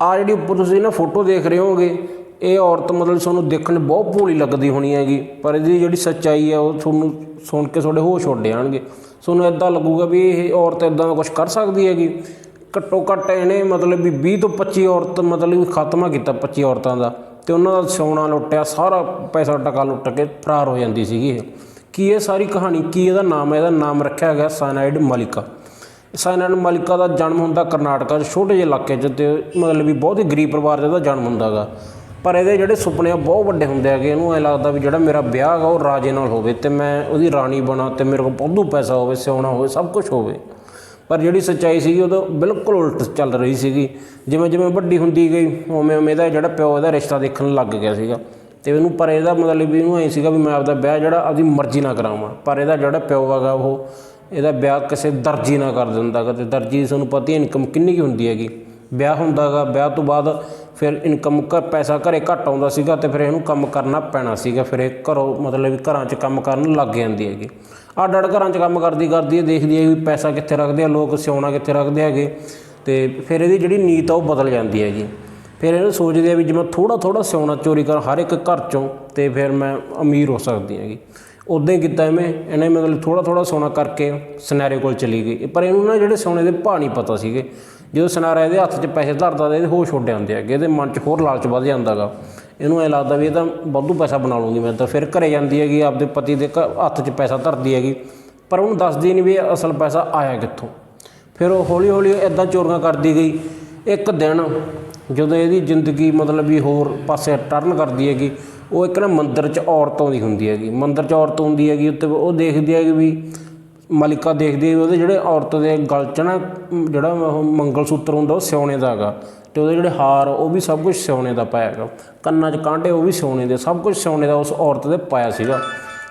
ਆ ਜਿਹੜੀ ਉੱਪਰ ਤੁਸੀਂ ਨਾ ਫੋਟੋ ਦੇਖ ਰਹੇ ਹੋਗੇ ਇਹ ਔਰਤ ਮਤਲਬ ਤੁਹਾਨੂੰ ਦੇਖਣ ਬਹੁਤ ਭੋਲੀ ਲੱਗਦੀ ਹੋਣੀ ਹੈਗੀ, ਪਰ ਇਹਦੀ ਜਿਹੜੀ ਸੱਚਾਈ ਹੈ ਉਹ ਤੁਹਾਨੂੰ ਸੁਣ ਕੇ ਤੁਹਾਡੇ ਹੋਸ਼ ਉੱਡ ਜਾਣਗੇ। ਤੁਹਾਨੂੰ ਇਦਾਂ ਲੱਗੂਗਾ ਵੀ ਇਹ ਔਰਤ ਇਦਾਂ ਦਾ ਕੁਝ ਕਰ ਸਕਦੀ ਹੈਗੀ। ਘੱਟੋ ਘੱਟ ਇਹਨੇ ਮਤਲਬ ਵੀ 20 ਤੋਂ 25 ਔਰਤ ਮਤਲਬ ਖਾਤਮਾ ਕੀਤਾ 25 ਔਰਤਾਂ ਦਾ, ਤੇ ਉਹਨਾਂ ਦਾ ਸੋਨਾ ਲੁੱਟਿਆ, ਸਾਰਾ ਪੈਸਾ ਟਕਾ ਲੁੱਟ ਕੇ ਫਰਾਰ ਹੋ ਜਾਂਦੀ ਸੀਗੀ ਇਹ। ਕੀ ਇਹ ਸਾਰੀ ਕਹਾਣੀ, ਕੀ ਇਹਦਾ ਨਾਮ ਹੈ? ਇਹਦਾ ਨਾਮ ਰੱਖਿਆ ਗਿਆ ਸਾਇਨਾਈਡ ਮਲਿਕਾ। ਸਾਇਨਾਈਡ ਮਲਿਕਾ ਦਾ ਜਨਮ ਹੁੰਦਾ ਕਰਨਾਟਕਾ 'ਚ ਛੋਟੇ ਜਿਹੇ ਇਲਾਕੇ 'ਚ ਤੇ ਮਤਲਬ ਵੀ ਬਹੁਤ ਹੀ ਗਰੀਬ ਪਰਿਵਾਰ 'ਚ ਇਹਦਾ ਜਨਮ ਹੁੰਦਾਗਾ। ਪਰ ਇਹਦੇ ਜਿਹੜੇ ਸੁਪਨੇ ਆ ਬਹੁਤ ਵੱਡੇ ਹੁੰਦੇ ਹੈਗੇ, ਇਹਨੂੰ ਐ ਲੱਗਦਾ ਵੀ ਜਿਹੜਾ ਮੇਰਾ ਵਿਆਹ ਹੈਗਾ ਉਹ ਰਾਜੇ ਨਾਲ ਹੋਵੇ ਤੇ ਮੈਂ ਉਹਦੀ ਰਾਣੀ ਬਣਾ ਤੇ ਮੇਰੇ ਕੋਲ ਬਹੁਤੂ ਪੈਸਾ ਹੋਵੇ ਸਿਆਣਾ ਹੋਵੇ, ਸਭ ਕੁਝ ਹੋਵੇ। ਪਰ ਜਿਹੜੀ ਸੱਚਾਈ ਸੀਗੀ ਉਦੋਂ ਬਿਲਕੁਲ ਉਲਟ ਚੱਲ ਰਹੀ ਸੀਗੀ। ਜਿਵੇਂ ਜਿਵੇਂ ਵੱਡੀ ਹੁੰਦੀ ਗਈ, ਉਵੇਂ ਉਵੇਂ ਇਹਦਾ ਜਿਹੜਾ ਪਿਓ ਇਹਦਾ ਰਿਸ਼ਤਾ ਦੇਖਣ ਲੱਗ ਗਿਆ ਸੀਗਾ। ਤੇ ਇਹਨੂੰ ਪਰ ਇਹਦਾ ਮਤਲਬ ਵੀ ਇਹਨੂੰ ਐ ਸੀਗਾ ਵੀ ਮੈਂ ਆਪਦਾ ਵਿਆਹ ਜਿਹੜਾ ਆਪਦੀ ਮਰਜ਼ੀ ਨਾਲ ਕਰਾਵਾਂ, ਪਰ ਇਹਦਾ ਜਿਹੜਾ ਪਿਓ ਹੈਗਾ ਉਹ ਇਹਦਾ ਵਿਆਹ ਕਿਸੇ ਦਰਜੀ ਨਾਲ ਕਰ ਦਿੰਦਾ ਗਾ ਤੇ ਦਰਜੀ ਦੀ ਤੁਹਾਨੂੰ ਪਤਾ ਹੀ ਇਨਕਮ ਕਿੰਨੀ ਕੀ ਹੁੰਦੀ ਹੈਗੀ। ਵਿਆਹ ਹੁੰਦਾਗਾ ਵਿਆਹ ਤੋਂ ਬਾਅਦ ਫਿਰ ਇਨਕਮ ਕ ਪੈਸਾ ਘਰੇ ਘੱਟ ਆਉਂਦਾ ਸੀਗਾ ਤੇ ਫਿਰ ਇਹਨੂੰ ਕੰਮ ਕਰਨਾ ਪੈਣਾ ਸੀਗਾ, ਫਿਰ ਇਹ ਘਰੋਂ ਮਤਲਬ ਘਰਾਂ 'ਚ ਕੰਮ ਕਰਨ ਲੱਗ ਜਾਂਦੀ ਹੈਗੀ। ਅੱਡ ਅੱਡ ਘਰਾਂ 'ਚ ਕੰਮ ਕਰਦੀ ਕਰਦੀ ਇਹ ਦੇਖਦੀ ਹੈ ਵੀ ਪੈਸਾ ਕਿੱਥੇ ਰੱਖਦੇ ਆ, ਲੋਕ ਸਿਉਣਾ ਕਿੱਥੇ ਰੱਖਦੇ ਹੈਗੇ ਤੇ ਫਿਰ ਇਹਦੀ ਜਿਹੜੀ ਨੀਤ ਆ ਉਹ ਬਦਲ ਜਾਂਦੀ ਹੈਗੀ। ਫਿਰ ਇਹਨੂੰ ਸੋਚਦੇ ਆ ਵੀ ਜੇ ਮੈਂ ਥੋੜਾ ਥੋੜਾ ਸਿਉਣਾ, ਚੋਰੀ ਕਰ ਹਰ ਇੱਕ ਘਰ 'ਚੋਂ ਤੇ ਫਿਰ ਮੈਂ ਅਮੀਰ ਹੋ ਸਕਦੀ ਹੈਗੀ। ਉਦਾਂ ਹੀ ਕੀਤਾ ਐਵੇਂ ਇਹਨੇ ਮਤਲਬ ਥੋੜਾ ਥੋੜਾ ਸੋਨਾ ਕਰਕੇ ਸਨੈਰੇ ਕੋਲ ਚਲੀ ਗਈ। ਪਰ ਇਹਨੂੰ ਨਾ ਜਿਹੜੇ ਸੋਨੇ ਦੇ ਭਾਅ ਨਹੀਂ ਪਤਾ ਸੀਗੇ। ਜਦੋਂ ਸਨਾਰਾ ਇਹਦੇ ਹੱਥ 'ਚ ਪੈਸੇ ਧਰਦਾ ਤਾਂ ਇਹਦੇ ਹੋਸ਼ ਉੱਡ ਜਾਂਦੇ ਹੈਗੇ, ਇਹਦੇ ਮਨ 'ਚ ਹੋਰ ਲਾਲਚ ਵੱਧ ਜਾਂਦਾਗਾ ਇਹਨੂੰ ਐ ਲੱਗਦਾ ਵੀ ਇਹ ਤਾਂ ਵਾਧੂ ਪੈਸਾ ਬਣਾ ਲੂੰਗੀ ਮੈਂ ਤਾਂ, ਫਿਰ ਘਰੇ ਜਾਂਦੀ ਹੈਗੀ, ਆਪਦੇ ਪਤੀ ਦੇ ਘ- ਹੱਥ 'ਚ ਪੈਸਾ ਧਰਦੀ ਹੈਗੀ। ਪਰ ਉਹਨੂੰ ਦੱਸਦੀ ਨਹੀਂ ਵੀ ਅਸਲ ਪੈਸਾ ਆਇਆ ਕਿੱਥੋਂ। ਫਿਰ ਉਹ ਹੌਲੀ ਹੌਲੀ ਇਦਾਂ ਚੋਰੀਆਂ ਕਰਦੀ ਗਈ। ਇੱਕ ਦਿਨ ਜਦੋਂ ਇਹਦੀ ਜ਼ਿੰਦਗੀ ਮਤਲਬ ਵੀ ਹੋਰ ਪਾਸੇ ਟਰਨ ਕਰਦੀ ਹੈਗੀ ਉਹ ਇੱਕ ਨਾ ਮੰਦਰ 'ਚ ਔਰਤ ਆਉਂਦੀ ਹੁੰਦੀ ਹੈਗੀ। ਮੰਦਰ 'ਚ ਔਰਤ ਹੁੰਦੀ ਹੈਗੀ, ਉੱਤੇ ਉਹ ਦੇਖਦੀ ਹੈਗੀ ਵੀ ਮਲਿਕਾ ਦੇਖਦੀ ਹੈ ਵੀ ਉਹਦੇ ਜਿਹੜੇ ਔਰਤ ਦੇ ਗਲ 'ਚ ਨਾ ਜਿਹੜਾ ਉਹ ਮੰਗਲ ਸੂਤਰ ਹੁੰਦਾ, ਉਹ ਸਿਉਣੇ ਦਾ ਹੈਗਾ। ਤੇ ਉਹਦੇ ਜਿਹੜੇ ਹਾਰ, ਉਹ ਵੀ ਸਭ ਕੁਝ ਸਿਉਣੇ ਦਾ ਪਾਇਆ ਹੈਗਾ। ਕੰਨਾਂ 'ਚ ਕਾਂਟੇ, ਉਹ ਵੀ ਸਿਉਣੇ ਦੇ, ਸਭ ਕੁਝ ਸਿਉਣੇ ਦਾ ਉਸ ਔਰਤ ਦੇ ਪਾਇਆ ਸੀਗਾ।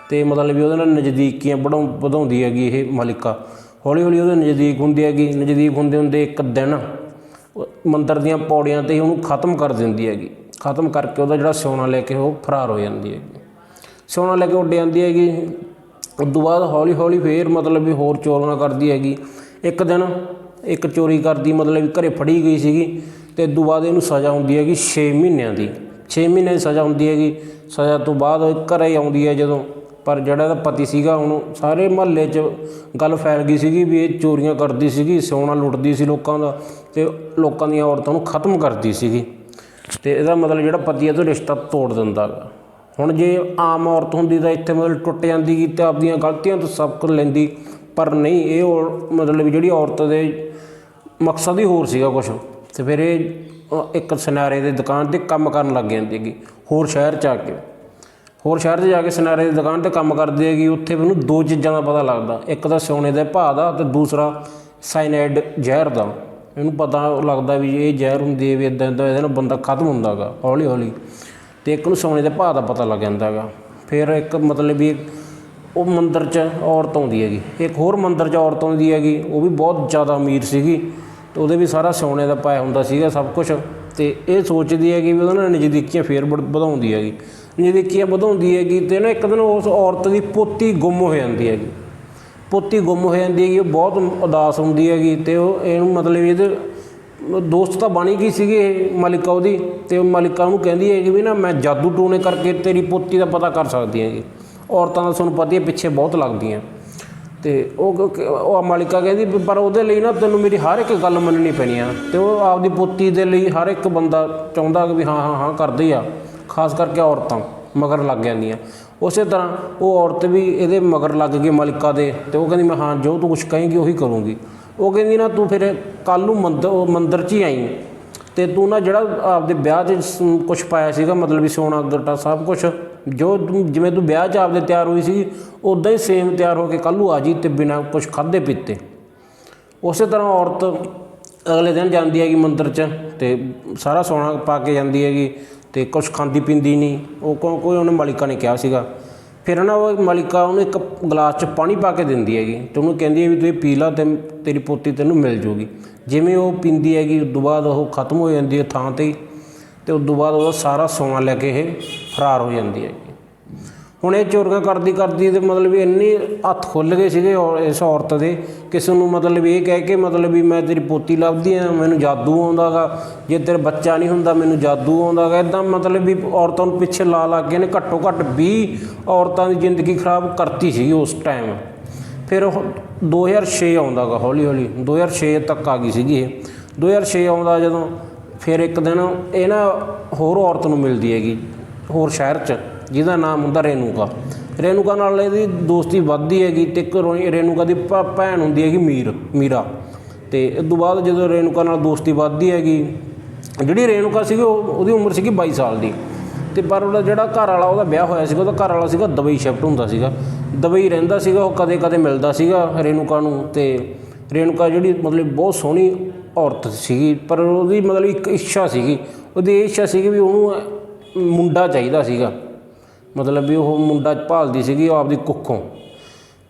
ਤੇ ਮਤਲਬ ਵੀ ਉਹਦੇ ਨਾਲ ਨਜ਼ਦੀਕੀਆਂ ਵਧਾਉ, ਵਧਾਉਂਦੀ ਹੈਗੀ ਇਹ ਮਲਿਕਾ। ਹੌਲੀ ਹੌਲੀ ਉਹਦੇ ਨਜ਼ਦੀਕ ਹੁੰਦੀ ਹੈਗੀ। ਨਜ਼ਦੀਕ ਹੁੰਦੇ ਹੁੰਦੇ ਇੱਕ ਦਿਨ ਮੰਦਰ ਦੀਆਂ ਪੌੜੀਆਂ ਤੇ ਹੀ ਉਹਨੂੰ ਖਤਮ ਕਰ ਦਿੰਦੀ ਹੈਗੀ। ਖਤਮ ਕਰਕੇ ਉਹਦਾ ਜਿਹੜਾ ਸੋਨਾ ਲੈ ਕੇ ਉਹ ਫਰਾਰ ਹੋ ਜਾਂਦੀ ਹੈਗੀ। ਸੋਨਾ ਲੈ ਕੇ ਉੱਡ ਜਾਂਦੀ ਹੈਗੀ। ਉਸ ਤੋਂ ਬਾਅਦ ਹੌਲੀ ਹੌਲੀ ਫੇਰ ਮਤਲਬ ਵੀ ਹੋਰ ਚੋਰੀਆਂ ਕਰਦੀ ਹੈਗੀ। ਇੱਕ ਦਿਨ ਇੱਕ ਚੋਰੀ ਕਰਦੀ ਮਤਲਬ ਵੀ ਘਰੇ ਫੜੀ ਗਈ ਸੀਗੀ ਤੇ ਉਸ ਤੋਂ ਬਾਅਦ ਇਹਨੂੰ ਸਜ਼ਾ ਹੁੰਦੀ ਹੈਗੀ 6 ਮਹੀਨਿਆਂ ਦੀ। 6 ਮਹੀਨਿਆਂ ਦੀ ਸਜ਼ਾ ਹੁੰਦੀ ਹੈਗੀ। ਸਜ਼ਾ ਤੋਂ ਬਾਅਦ ਉਹ ਘਰੇ ਆਉਂਦੀ ਹੈ ਜਦੋਂ। ਪਰ ਜਿਹੜਾ ਇਹਦਾ ਪਤੀ ਸੀਗਾ ਉਹਨੂੰ ਸਾਰੇ ਮਹੱਲੇ 'ਚ ਗੱਲ ਫੈਲ ਗਈ ਸੀਗੀ ਵੀ ਇਹ ਚੋਰੀਆਂ ਕਰਦੀ ਸੀਗੀ ਸੋਨਾ ਲੁੱਟਦੀ ਸੀ ਲੋਕਾਂ ਦਾ ਤੇ ਲੋਕਾਂ ਦੀਆਂ ਔਰਤਾਂ ਨੂੰ ਖਤਮ ਕਰਦੀ ਸੀਗੀ। ਤੇ ਇਹਦਾ ਮਤਲਬ ਜਿਹੜਾ ਪਤੀ ਹੈ ਤੋਂ ਰਿਸ਼ਤਾ ਤੋੜ ਦਿੰਦਾ ਗਾ। ਹੁਣ ਜੇ ਆਮ ਔਰਤ ਹੁੰਦੀ ਤਾਂ ਇੱਥੇ ਮਤਲਬ ਟੁੱਟ ਜਾਂਦੀ ਗੀ ਤੇ ਆਪਦੀਆਂ ਗਲਤੀਆਂ ਤੋਂ ਸਬਕ ਲੈਂਦੀ, ਪਰ ਨਹੀਂ, ਇਹ ਔਰ- ਮਤਲਬ ਜਿਹੜੀ ਔਰਤ ਦੇ ਮਕਸਦ ਹੀ ਹੋਰ ਸੀਗਾ ਕੁਝ ਤੇ ਫਿਰ ਇਹ ਇੱਕ ਸਿਨਾਰੇ ਦੇ ਦੁਕਾਨ ਤੇ ਕੰਮ ਕਰਨ ਲੱਗ ਜਾਂਦੀ ਹੈਗੀ, ਹੋਰ ਸ਼ਹਿਰ ਚ ਆ ਕੇ। ਹੋਰ ਸ਼ਹਿਰ 'ਚ ਜਾ ਕੇ ਸਿਨਾਰੇ ਦੀ ਦੁਕਾਨ ਤੇ ਕੰਮ ਕਰਦੀ ਹੈਗੀ, ਉੱਥੇ ਮੈਨੂੰ ਦੋ ਚੀਜ਼ਾਂ ਦਾ ਪਤਾ ਲੱਗਦਾ। ਇੱਕ ਤਾਂ ਸੋਨੇ ਦੇ ਭਾਅ ਦਾ ਤੇ ਦੂਸਰਾ ਸਾਈਨਾਈਡ ਜ਼ਹਿਰ ਦਾ। ਇਹਨੂੰ ਪਤਾ ਲੱਗਦਾ ਵੀ ਇਹ ਜ਼ਹਿਰ ਹੁੰਦੀ ਹੈ ਵੀ ਇਦਾਂ ਇਦਾਂ ਇਹਦੇ ਨਾਲ ਬੰਦਾ ਖਤਮ ਹੁੰਦਾਗਾ, ਹੌਲੀ ਹੌਲੀ। ਤੇ ਇੱਕ ਨੂੰ ਸੋਨੇ ਦੇ ਭਾਅ ਦਾ ਪਤਾ ਲੱਗ ਜਾਂਦਾਗਾ। ਫਿਰ ਇੱਕ ਮਤਲਬ ਵੀ ਉਹ ਮੰਦਰ 'ਚ ਔਰਤ ਆਉਂਦੀ ਹੈਗੀ। ਇੱਕ ਹੋਰ ਮੰਦਰ 'ਚ ਔਰਤ ਆਉਂਦੀ ਹੈਗੀ, ਉਹ ਵੀ ਬਹੁਤ ਜ਼ਿਆਦਾ ਅਮੀਰ ਸੀਗੀ। ਤੇ ਉਹਦੇ ਵੀ ਸਾਰਾ ਸੋਨੇ ਦਾ ਪਾਇਆ ਹੁੰਦਾ ਸੀਗਾ ਸਭ ਕੁਝ ਤੇ ਇਹ ਸੋਚਦੀ ਹੈਗੀ ਵੀ ਉਹਨਾਂ ਨੇ ਨਜ਼ਦੀਕੀਆਂ ਫੇਰ ਵਧ- ਵਧਾਉਂਦੀ ਹੈਗੀ। ਨਜ਼ਦੀਕੀਆਂ ਵਧਾਉਂਦੀ ਹੈਗੀ ਤੇ ਨਾ ਇੱਕ ਦਿਨ ਉਸ ਔਰਤ ਦੀ ਪੋਤੀ ਗੁੰਮ ਹੋ ਜਾਂਦੀ ਹੈਗੀ। ਪੋਤੀ ਗੁੰਮ ਹੋ ਜਾਂਦੀ ਹੈਗੀ, ਉਹ ਬਹੁਤ ਉਦਾਸ ਹੁੰਦੀ ਹੈਗੀ ਤੇ ਉਹ ਇਹਨੂੰ ਮਤਲਬ ਇਹਦੇ ਦੋਸਤ ਤਾਂ ਬਣੀ ਗਈ ਸੀਗੀ ਇਹ ਮਲਿਕਾ ਉਹਦੀ ਤੇ ਮਲਿਕਾ ਉਹਨੂੰ ਕਹਿੰਦੀ ਹੈ ਕਿ ਵੀ ਨਾ ਮੈਂ ਜਾਦੂ ਟੂਣੇ ਕਰਕੇ ਤੇਰੀ ਪੋਤੀ ਦਾ ਪਤਾ ਕਰ ਸਕਦੀ ਹੈਗੀ। ਔਰਤਾਂ ਦਾ ਤੁਹਾਨੂੰ ਪਤਾ ਹੀ ਹੈ, ਪਿੱਛੇ ਬਹੁਤ ਲੱਗਦੀਆਂ। ਤੇ ਉਹ ਕ- ਉਹ ਮਾਲਿਕਾ ਕਹਿੰਦੀ ਵੀ ਪਰ ਉਹਦੇ ਲਈ ਨਾ ਤੈਨੂੰ ਮੇਰੀ ਹਰ ਇੱਕ ਗੱਲ ਮੰਨਣੀ ਪੈਣੀ ਆ। ਤੇ ਉਹ ਆਪਦੀ ਪੋਤੀ ਦੇ ਲਈ ਹਰ ਇੱਕ ਬੰਦਾ ਚਾਹੁੰਦਾ ਕਿ ਵੀ ਹਾਂ ਹਾਂ ਹਾਂ ਕਰਦੇ ਆ। ਖਾਸ ਕਰਕੇ ਔਰਤਾਂ ਮਗਰ ਲੱਗ ਜਾਂਦੀਆਂ। ਉਸੇ ਤਰ੍ਹਾਂ ਉਹ ਔਰਤ ਵੀ ਇਹਦੇ ਮਗਰ ਲੱਗ ਗਈ ਮਲਿਕਾ ਦੇ ਤੇ ਉਹ ਕਹਿੰਦੀ ਮੈਂ ਹਾਂ, ਜੋ ਤੂੰ ਕੁਝ ਕਹੇਂਗੀ ਉਹੀ ਕਰੂੰਗੀ। ਉਹ ਕਹਿੰਦੀ ਨਾ ਤੂੰ ਫਿਰ ਕੱਲ ਨੂੰ ਮੰਦਰ ਮੰਦਰ 'ਚ ਹੀ ਆਈ ਤੇ ਤੂੰ ਨਾ ਜਿਹੜਾ ਆਪਦੇ ਵਿਆਹ 'ਚ ਕੁਝ ਪਾਇਆ ਸੀਗਾ, ਮਤਲਬ ਵੀ ਸੋਨਾ ਗੱਟਾ ਸਭ ਕੁਝ ਜੋ ਤੂੰ, ਜਿਵੇਂ ਤੂੰ ਵਿਆਹ 'ਚ ਆਪਦੇ ਤਿਆਰ ਹੋਈ ਸੀ ਉਦਾਂ ਹੀ ਸੇਮ ਤਿਆਰ ਹੋ ਕੇ ਕੱਲ੍ਹ ਨੂੰ ਆ ਜੀ ਤੇ ਬਿਨਾਂ ਕੁਝ ਖਾਦੇ ਪੀਤੇ। ਉਸੇ ਤਰ੍ਹਾਂ ਔਰਤ ਅਗਲੇ ਦਿਨ ਜਾਂਦੀ ਹੈਗੀ ਮੰਦਰ 'ਚ ਤੇ ਸਾਰਾ ਸੋਨਾ ਪਾ ਕੇ ਜਾਂਦੀ ਹੈਗੀ ਤੇ ਕੁਛ ਖਾਂਦੀ ਪੀਂਦੀ ਨਹੀਂ। ਉਹ ਕੋਈ ਉਹਨੇ ਮਾਲਿਕਾ ਨੇ ਕਿਹਾ ਸੀਗਾ। ਫਿਰ ਨਾ ਉਹ ਮਾਲਿਕਾ ਉਹਨੂੰ ਇੱਕ ਗਲਾਸ 'ਚ ਪਾਣੀ ਪਾ ਕੇ ਦਿੰਦੀ ਹੈਗੀ ਤੇ ਉਹਨੂੰ ਕਹਿੰਦੀ ਹੈ ਵੀ ਤੂੰ ਇਹ ਪੀ ਲਾ ਤੇ ਤੇਰੀ ਪੋਤੀ ਤੈਨੂੰ ਮਿਲ ਜੂਗੀ। ਜਿਵੇਂ ਉਹ ਪੀਂਦੀ ਹੈਗੀ, ਉਸ ਤੋਂ ਬਾਅਦ ਉਹ ਖਤਮ ਹੋ ਜਾਂਦੀ ਹੈ ਥਾਂ ਤੇ ਹੀ ਤੇ ਉਸ ਤੋਂ ਬਾਅਦ ਉਹਦਾ ਸਾਰਾ ਸੋਨਾ ਲੈ ਕੇ ਇਹ ਫਰਾਰ ਹੋ ਜਾਂਦੀ ਹੈਗੀ। ਹੁਣ ਇਹ ਚੋਰੀਆਂ ਕਰਦੀ ਕਰਦੀ ਤੇ ਮਤਲਬ ਵੀ ਇੰਨੇ ਹੱਥ ਖੁੱਲ ਗਏ ਸੀਗੇ ਔਰ ਇਸ ਔਰਤ ਦੇ, ਕਿਸੇ ਨੂੰ ਮਤਲਬ ਇਹ ਕਹਿ ਕੇ ਮਤਲਬ ਵੀ ਮੈਂ ਤੇਰੀ ਪੋਤੀ ਲੱਭਦੀ ਆ, ਮੈਨੂੰ ਜਾਦੂ ਆਉਂਦਾਗਾ, ਜੇ ਤੇਰਾ ਬੱਚਾ ਨਹੀਂ ਹੁੰਦਾ ਮੈਨੂੰ ਜਾਦੂ ਆਉਂਦਾਗਾ ਇਦਾਂ ਮਤਲਬ ਵੀ ਔਰਤਾਂ ਨੂੰ ਪਿੱਛੇ ਲਾ ਲਾ ਕੇ ਨੇ ਘੱਟੋ ਘੱਟ 20 ਔਰਤਾਂ ਦੀ ਜ਼ਿੰਦਗੀ ਖਰਾਬ ਕਰਤੀ ਸੀਗੀ ਉਸ ਟਾਈਮ ਫਿਰ ਉਹ 2006 ਆਉਂਦਾਗਾ ਹੌਲੀ ਹੌਲੀ 2006 ਤੱਕ ਆ ਗਈ ਸੀਗੀ ਇਹ। 2006 ਆਉਂਦਾ ਜਦੋਂ ਫਿਰ ਇੱਕ ਦਿਨ ਇਹ ਨਾ ਹੋਰ ਔਰਤ ਨੂੰ ਮਿਲਦੀ ਹੈਗੀ, ਹੋਰ ਸ਼ਹਿਰ 'ਚ। ਜਿਹਦਾ ਨਾਮ ਹੁੰਦਾ ਰੇਨੂਕਾ। ਰੇਨੂਕਾ ਨਾਲ ਇਹਦੀ ਦੋਸਤੀ ਵੱਧਦੀ ਹੈਗੀ ਤੇ ਇੱਕ ਰੋ- ਰੇਨੂਕਾ ਦੀ ਭਾ ਭੈਣ ਹੁੰਦੀ ਹੈਗੀ ਮੀਰ, ਮੀਰਾ। ਤੇ ਇਸ ਤੋਂ ਬਾਅਦ ਜਦੋਂ ਰੇਨੂਕਾ ਨਾਲ ਦੋਸਤੀ ਵੱਧਦੀ ਹੈਗੀ, ਜਿਹੜੀ ਰੇਨੂਕਾ ਸੀਗੀ ਉਹ ਉਹਦੀ ਉਮਰ ਸੀਗੀ 22 ਸਾਲ ਦੀ। ਤੇ ਪਰ ਉਹਦਾ ਜਿਹੜਾ ਘਰ ਵਾਲਾ ਉਹਦਾ ਵਿਆਹ ਹੋਇਆ ਸੀਗਾ, ਉਹਦਾ ਘਰ ਵਾਲਾ ਸੀਗਾ ਦੁਬਈ ਸ਼ਿਫਟ ਹੁੰਦਾ ਸੀਗਾ। ਦੁਬਈ ਰਹਿੰਦਾ ਸੀਗਾ, ਉਹ ਕਦੇ ਕਦੇ ਮਿਲਦਾ ਸੀਗਾ ਰੇਨੂਕਾ ਨੂੰ ਤੇ ਰੇਨੂਕਾ ਜਿਹੜੀ ਮਤਲਬ ਬਹੁਤ ਸੋਹਣੀ ਔਰਤ ਸੀਗੀ, ਪਰ ਉਹਦੀ ਮਤਲਬ ਇੱਕ ਇੱਛਾ ਸੀਗੀ। ਉਹਦੀ ਇਹ ਇੱਛਾ ਸੀਗੀ ਵੀ ਉਹਨੂੰ ਮੁੰਡਾ ਚਾਹੀਦਾ ਸੀਗਾ। ਮਤਲਬ ਵੀ ਉਹ ਮੁੰਡਾ ਭਾਲਦੀ ਸੀਗੀ ਉਹ ਆਪਦੀ ਕੁੱਖੋਂ।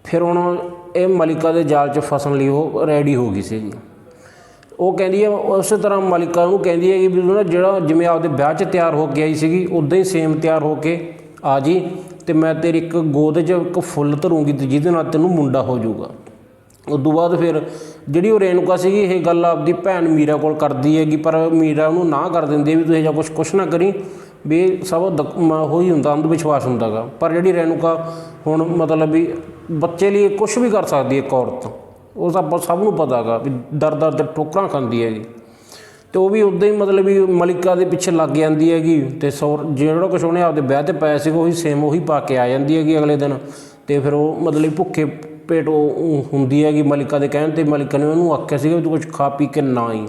ਫਿਰ ਹੁਣ ਇਹ ਮਲਿਕਾ ਦੇ ਜਾਲ 'ਚ ਫਸਣ ਲਈ ਉਹ ਰੈਡੀ ਹੋ ਗਈ ਸੀਗੀ। ਉਹ ਕਹਿੰਦੀ ਹੈ, ਉਸੇ ਤਰ੍ਹਾਂ ਮਲਿਕਾ ਨੂੰ ਕਹਿੰਦੀ ਹੈ ਕਿ ਵੀ ਨਾ ਜਿਹੜਾ ਜਿਵੇਂ ਆਪਦੇ ਵਿਆਹ 'ਚ ਤਿਆਰ ਹੋ ਕੇ ਆਈ ਸੀਗੀ ਉਦਾਂ ਹੀ ਸੇਮ ਤਿਆਰ ਹੋ ਕੇ ਆ ਜੀ ਤੇ ਮੈਂ ਤੇਰੀ ਇੱਕ ਗੋਦ 'ਚ ਇੱਕ ਫੁੱਲ ਧਰੂੰਗੀ ਤੇ ਜਿਹਦੇ ਨਾਲ ਤੈਨੂੰ ਮੁੰਡਾ ਹੋ ਜਾਊਗਾ। ਉਸ ਤੋਂ ਬਾਅਦ ਫਿਰ ਜਿਹੜੀ ਉਹ ਰੇਨੂਕਾ ਸੀਗੀ, ਇਹ ਗੱਲ ਆਪਦੀ ਭੈਣ ਮੀਰਾ ਕੋਲ ਕਰਦੀ ਹੈਗੀ, ਪਰ ਮੀਰਾ ਉਹਨੂੰ ਨਾ ਕਰ ਦਿੰਦੀ ਵੀ ਤੂੰ ਇਹ ਜਿਹਾ ਕੁਛ ਕੁਛ ਨਾ ਕਰੀ। ਵੀ ਇਹ ਸਭ ਦਕ- ਮ- ਉਹੀ ਹੁੰਦਾ, ਅੰਧ ਵਿਸ਼ਵਾਸ ਹੁੰਦਾਗਾ ਪਰ ਜਿਹੜੀ ਰੇਨੂਕਾ ਹੁਣ ਮਤਲਬ ਵੀ ਬੱਚੇ ਲਈ ਕੁਝ ਵੀ ਕਰ ਸਕਦੀ ਹੈ ਇੱਕ ਔਰਤ, ਉਹ ਤਾਂ ਸਭ ਨੂੰ ਪਤਾਗਾ ਵੀ ਦਰ ਦਰ ਤੇ ਠੋਕਰਾਂ ਖਾਂਦੀ ਹੈ ਜੀ। ਤੇ ਉਹ ਵੀ ਉਦਾਂ ਹੀ ਮਤਲਬ ਵੀ ਮਲਿਕਾ ਦੇ ਪਿੱਛੇ ਲੱਗ ਜਾਂਦੀ ਹੈਗੀ ਤੇ ਸੌਰ ਜਿਹੜਾ ਕੁਛ ਉਹਨੇ ਆਪਦੇ ਵਿਆਹ ਤੇ ਪਾਇਆ ਸੀ ਉਹੀ ਸੇਮ ਉਹੀ ਪਾ ਕੇ ਆ ਜਾਂਦੀ ਹੈਗੀ ਅਗਲੇ ਦਿਨ। ਤੇ ਫਿਰ ਉਹ ਮਤਲਬ ਭੁੱਖੇ ਪੇਟ ਉਹ ਹੁੰਦੀ ਹੈਗੀ ਮਲਿਕਾ ਦੇ ਕਹਿਣ ਤੇ ਮਲਿਕਾ ਨੇ ਉਹਨੂੰ ਆਖਿਆ ਸੀਗਾ ਵੀ ਤੂੰ ਕੁਝ ਖਾ ਪੀ ਕੇ ਨਾ ਆਈ।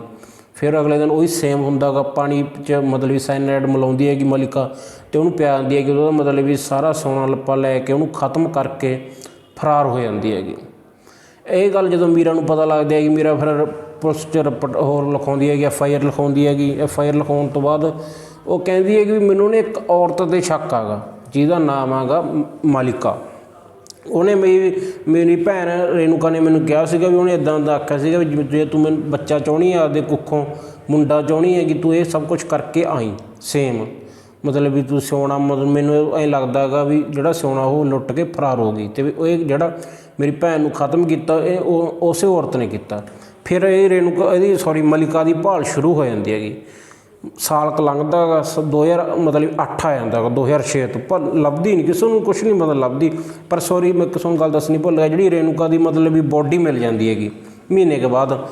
ਫਿਰ ਅਗਲੇ ਦਿਨ ਉਹੀ ਸੇਮ ਹੁੰਦਾਗਾ ਪਾਣੀ 'ਚ ਮਤਲਬ ਵੀ ਸਾਇਨਾਈਡ ਮਿਲਾਉਂਦੀ ਹੈਗੀ ਮਲਿਕਾ ਅਤੇ ਉਹਨੂੰ ਪਿਆ ਦਿੰਦੀ ਹੈਗੀ, ਉਹਦਾ ਮਤਲਬ ਵੀ ਸਾਰਾ ਸੋਨਾ ਲੱਪਾ ਲੈ ਕੇ ਉਹਨੂੰ ਖਤਮ ਕਰਕੇ ਫਰਾਰ ਹੋ ਜਾਂਦੀ ਹੈਗੀ। ਇਹ ਗੱਲ ਜਦੋਂ ਮੀਰਾ ਨੂੰ ਪਤਾ ਲੱਗਦਾ ਹੈ ਕਿ ਮੀਰਾ ਫਿਰ ਪੁਲਿਸ ਚ ਰਿਪੋਰਟ ਹੋਰ ਲਿਖਾਉਂਦੀ ਹੈਗੀ ਐਫ ਆਈ ਆਰ ਲਿਖਾਉਂਦੀ ਹੈਗੀ ਐਫ ਆਈ ਆਰ ਲਿਖਾਉਣ ਤੋਂ ਬਾਅਦ ਉਹ ਕਹਿੰਦੀ ਹੈ ਕਿ ਵੀ ਮੈਨੂੰ ਨੇ ਇੱਕ ਔਰਤ ਤੇ ਸ਼ੱਕ ਆਗਾ ਜਿਹਦਾ ਨਾਮ ਆਗਾ ਮਾਲਿਕਾ। ਉਹਨੇ ਮੇਰੀ ਮੇਰੀ ਭੈਣ ਰੇਨੂਕਾ ਨੇ ਮੈਨੂੰ ਕਿਹਾ ਸੀਗਾ ਵੀ ਉਹਨੇ ਇਦਾਂ ਦਾ ਆਖਿਆ ਸੀਗਾ ਵੀ ਜੇ- ਤੂੰ ਮੈਨੂੰ ਬੱਚਾ ਚਾਹਣੀ ਆ, ਆਪਦੇ ਕੁੱਖੋਂ ਮੁੰਡਾ ਚਾਹਣੀ ਹੈ ਕਿ ਤੂੰ ਇਹ ਸਭ ਕੁਝ ਕਰਕੇ ਆਈ ਸੇਮ ਮਤਲਬ ਵੀ ਤੂੰ ਸਿਉਣਾ, ਮਤਲਬ ਮੈਨੂੰ ਐਂ ਲੱਗਦਾ ਹੈਗਾ ਵੀ ਜਿਹੜਾ ਸਿਉਣਾ ਉਹ ਲੁੱਟ ਕੇ ਫਰਾਰ ਹੋ ਗਈ ਤੇ ਵੀ ਉਹ ਇਹ ਜਿਹੜਾ ਮੇਰੀ ਭੈਣ ਨੂੰ ਖਤਮ ਕੀਤਾ, ਇਹ ਉਹ, ਉਸੇ ਔਰਤ ਨੇ ਕੀਤਾ। ਫਿਰ ਇਹ ਰੇਨੂਕਾ ਇਹਦੀ ਸੌਰੀ ਮਲਿਕਾ ਦੀ ਭਾਲ ਸ਼ੁਰੂ ਹੋ ਜਾਂਦੀ ਹੈਗੀ। ਸਾਲ ਕ ਲੰਘਦਾ ਹੈਗਾ, ਸ- 2000 ਮਤਲਬ 8 ਆ ਜਾਂਦਾ ਹੈਗਾ 2006 ਤੋਂ, ਪਰ ਲੱਭਦੀ ਨਹੀਂ ਕਿਸੇ ਨੂੰ ਕੁਝ ਨਹੀਂ ਮਤਲਬ ਲੱਭਦੀ। ਪਰ ਸੌਰੀ ਮੈਂ ਕਿਸੇ ਨੂੰ ਗੱਲ ਦੱਸਣੀ ਭੁੱਲ ਗਿਆ, ਜਿਹੜੀ ਰੇਨੂਕਾ ਦੀ ਮਤਲਬ ਵੀ ਬੋਡੀ ਮਿਲ ਜਾਂਦੀ ਹੈਗੀ, ਮਹੀਨੇ ਕੇ ਬਾਅਦ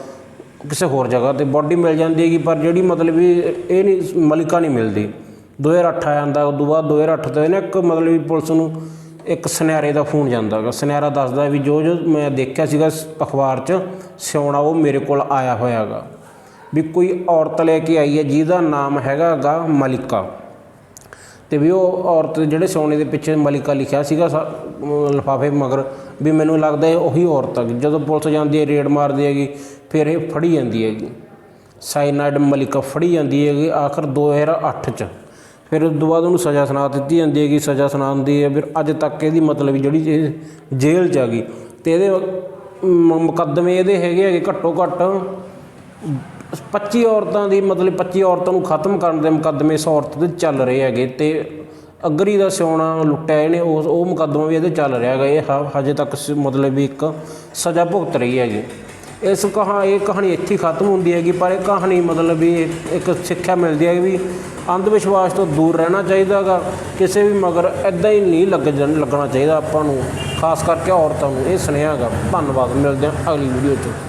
ਕਿਸੇ ਹੋਰ ਜਗ੍ਹਾ ਤੇ ਬੋਡੀ ਮਿਲ ਜਾਂਦੀ ਹੈਗੀ, ਪਰ ਜਿਹੜੀ ਮਤਲਬ ਵੀ ਇਹ ਨਹੀਂ ਮਲਿਕਾ ਨਹੀਂ ਮਿਲਦੀ। 2008 ਆ ਜਾਂਦਾ, ਉਦੋਂ ਬਾਅਦ 2008 ਤੋਂ ਇਹਨੇ ਇੱਕ ਮਤਲਬ ਵੀ ਪੁਲਿਸ ਨੂੰ ਇੱਕ ਸੁਨਿਆਰੇ ਦਾ ਫੋਨ ਜਾਂਦਾ ਹੈਗਾ। ਸੁਨਿਆਰਾ ਦੱਸਦਾ ਵੀ ਜੋ ਜੋ ਮੈਂ ਦੇਖਿਆ ਸੀਗਾ ਅਖਬਾਰ 'ਚ, ਸਿਉਣਾ ਉਹ ਮੇਰੇ ਕੋਲ ਆਇਆ ਹੋਇਆ ਹੈਗਾ। ਵੀ ਕੋਈ ਔਰਤ ਲੈ ਕੇ ਆਈ ਹੈ, ਜਿਹਦਾ ਨਾਮ ਹੈਗਾ ਗਾ ਮਲਿਕਾ। ਤੇ ਵੀ ਉਹ ਔਰਤ ਜਿਹੜੇ ਸੋਨੇ ਦੇ ਪਿੱਛੇ ਮਲਿਕਾ ਲਿਖਿਆ ਸੀਗਾ ਲਫਾਫੇ ਮਗਰ, ਵੀ ਮੈਨੂੰ ਲੱਗਦਾ ਇਹ ਉਹੀ ਔਰਤ ਹੈ ਜਦੋਂ ਪੁਲਿਸ ਜਾਂਦੀ ਹੈ, ਰੇਡ ਮਾਰਦੀ ਹੈਗੀ, ਫਿਰ ਇਹ ਫੜੀ ਜਾਂਦੀ ਹੈਗੀ। ਸਾਈਨਾਈਡ ਮਲਿਕਾ ਫੜੀ ਜਾਂਦੀ ਹੈਗੀ ਆਖਰ 2008 ਚ। ਫਿਰ ਉਸ ਤੋਂ ਬਾਅਦ ਉਹਨੂੰ ਸਜ਼ਾ ਸੁਣਾ ਦਿੱਤੀ ਜਾਂਦੀ ਹੈਗੀ। ਸਜ਼ਾ ਸੁਣਾ ਦਿੰਦੀ ਹੈ, ਫਿਰ ਅੱਜ ਤੱਕ ਇਹਦੀ ਮਤਲਬ ਜਿਹੜੀ ਇਹ ਜੇਲ੍ਹ ਚ ਆ ਗਈ। ਤੇ ਇਹਦੇ, ਮ- ਮੁਕੱਦਮੇ ਇਹਦੇ ਹੈਗੇ ਹੈਗੇ ਘੱਟੋ ਘੱਟ 25 ਔਰਤਾਂ ਦੀ, ਮਤਲਬ 25 ਔਰਤਾਂ ਨੂੰ ਖਤਮ ਕਰਨ ਦੇ ਮੁਕੱਦਮੇ ਇਸ ਔਰਤ ਦੇ ਚੱਲ ਰਹੇ ਹੈਗੇ ਤੇ ਅਗਰੀ ਦਾ ਸਿਉਣਾ ਲੁੱਟਿਆ ਇਹਨੇ, ਉਹ ਉਹ ਮੁਕੱਦਮਾ ਵੀ ਇਹਦੇ ਚੱਲ ਰਿਹਾ ਹੈਗਾ, ਇਹ ਹਜੇ ਤੱਕ ਸ- ਮਤਲਬ ਵੀ ਇੱਕ ਸਜ਼ਾ ਭੁਗਤ ਰਹੀ ਹੈਗੀ। ਇਸ ਕਹਾ, ਇਹ ਕਹਾਣੀ ਇੱਥੇ ਖਤਮ ਹੁੰਦੀ ਹੈਗੀ, ਪਰ ਇਹ ਕਹਾਣੀ ਮਤਲਬ ਵੀ ਇੱਕ- ਸਿੱਖਿਆ ਮਿਲਦੀ ਹੈ ਵੀ ਅੰਧ ਵਿਸ਼ਵਾਸ ਤੋਂ ਦੂਰ ਰਹਿਣਾ ਚਾਹੀਦਾਗਾ ਕਿਸੇ ਵੀ ਮਗਰ ਐਦਾਂ ਹੀ ਨਹੀਂ ਲੱਗ ਜਾਣ- ਲੱਗਣਾ ਚਾਹੀਦਾ ਆਪਾਂ ਨੂੰ, ਖਾਸ ਕਰਕੇ ਔਰਤਾਂ ਨੂੰ, ਇਹ ਸੁਨੇਹਾ ਹੈਗਾ। ਧੰਨਵਾਦ, ਮਿਲਦੇ ਹਾਂ ਅਗਲੀ ਵੀਡੀਓ 'ਚ।